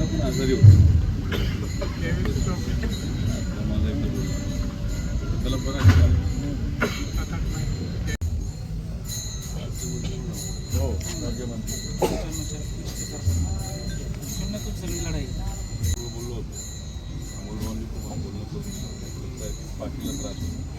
Compulsory पण आजारी एकदा त्याला बरं आहे. का? हो राज्यमंत्री. बोललो होतो. बोललो तुम्हाला खूप करून पाठीला त्रास होतो.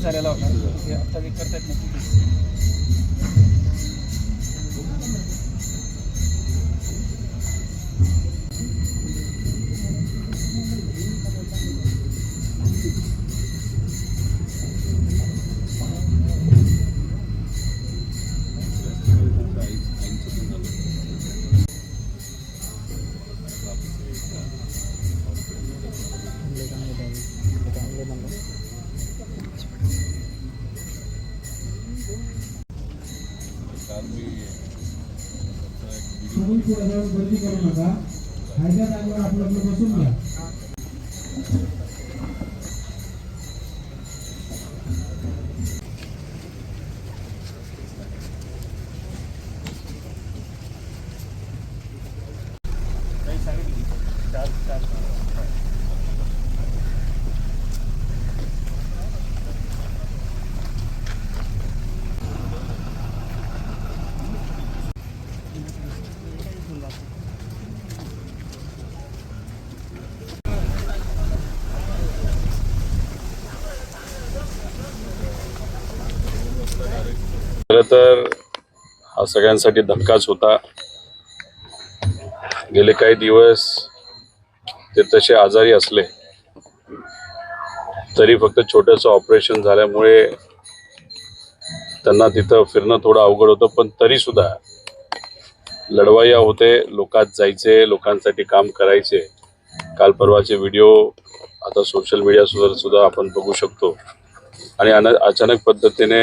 झालेला होता. हे आता जे करतायत ना. काल मी पुढे जाऊन गर्दी करू नका खायच्या जागेवर आपलं आपलं बसून घ्या खरं तर हा सगळ्यांसाठी धक्काच होता. गेले काही दिवस ते तसे आजारी असले तरी फक्त छोटंसं ऑपरेशन झाल्यामुळे त्यांना तिथं फिरणं थोडं अवघड होतं पण तरी सुद्धा लढवाया होते. लोकात जायचे लोकांसाठी काम करायचे. काल परवाचे व्हिडिओ आता सोशल मीडियासुद्धा सुद्धा आपण बघू शकतो. आणि अन अचानक पद्धतीने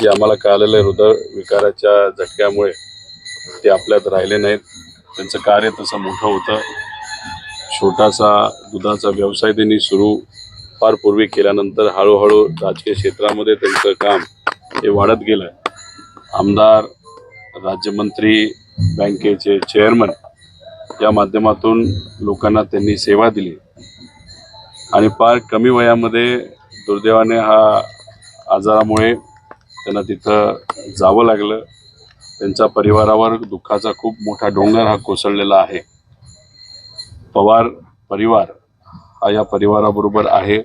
जे आम्हाला कळालेलं हृदय विकाराच्या झटक्यामुळे ते आपल्यात राहिले नाहीत. त्यांचं कार्य तसं मोठं होतं. छोटासा दुधाचा व्यवसाय त्यांनी सुरू फार पूर्वी केल्यानंतर हळूहळू राजकीय क्षेत्रामध्ये त्यांचं काम हे वाढत गेलं. आमदार राज्यमंत्री बँकेचे चेअरमन या माध्यमातून लोकांना त्यांनी सेवा दिली. आणि फार कमी वयामध्ये दुर्दैवाने हा आजारामुळे त्यांना तिथं जावं लागलं. त्यांच्या परिवारावर दुःखाचा खूप मोठा डोंगर हा कोसळलेला आहे. पवार परिवार हा या परिवाराबरोबर आहे.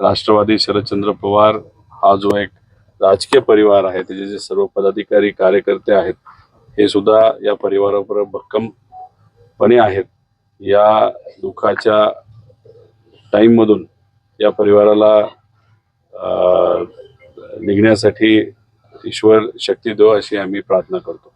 राष्ट्रवादी शरदचंद्र पवार हा जो एक राजकीय परिवार आहे त्याचे जे सर्व पदाधिकारी कार्यकर्ते आहेत हे सुद्धा या परिवाराबरोबर भक्कमपणे आहेत. या दुःखाच्या टाईममधून या परिवाराला निघण्यासाठी ईश्वर शक्ती दो अशी आम्ही प्रार्थना करतो.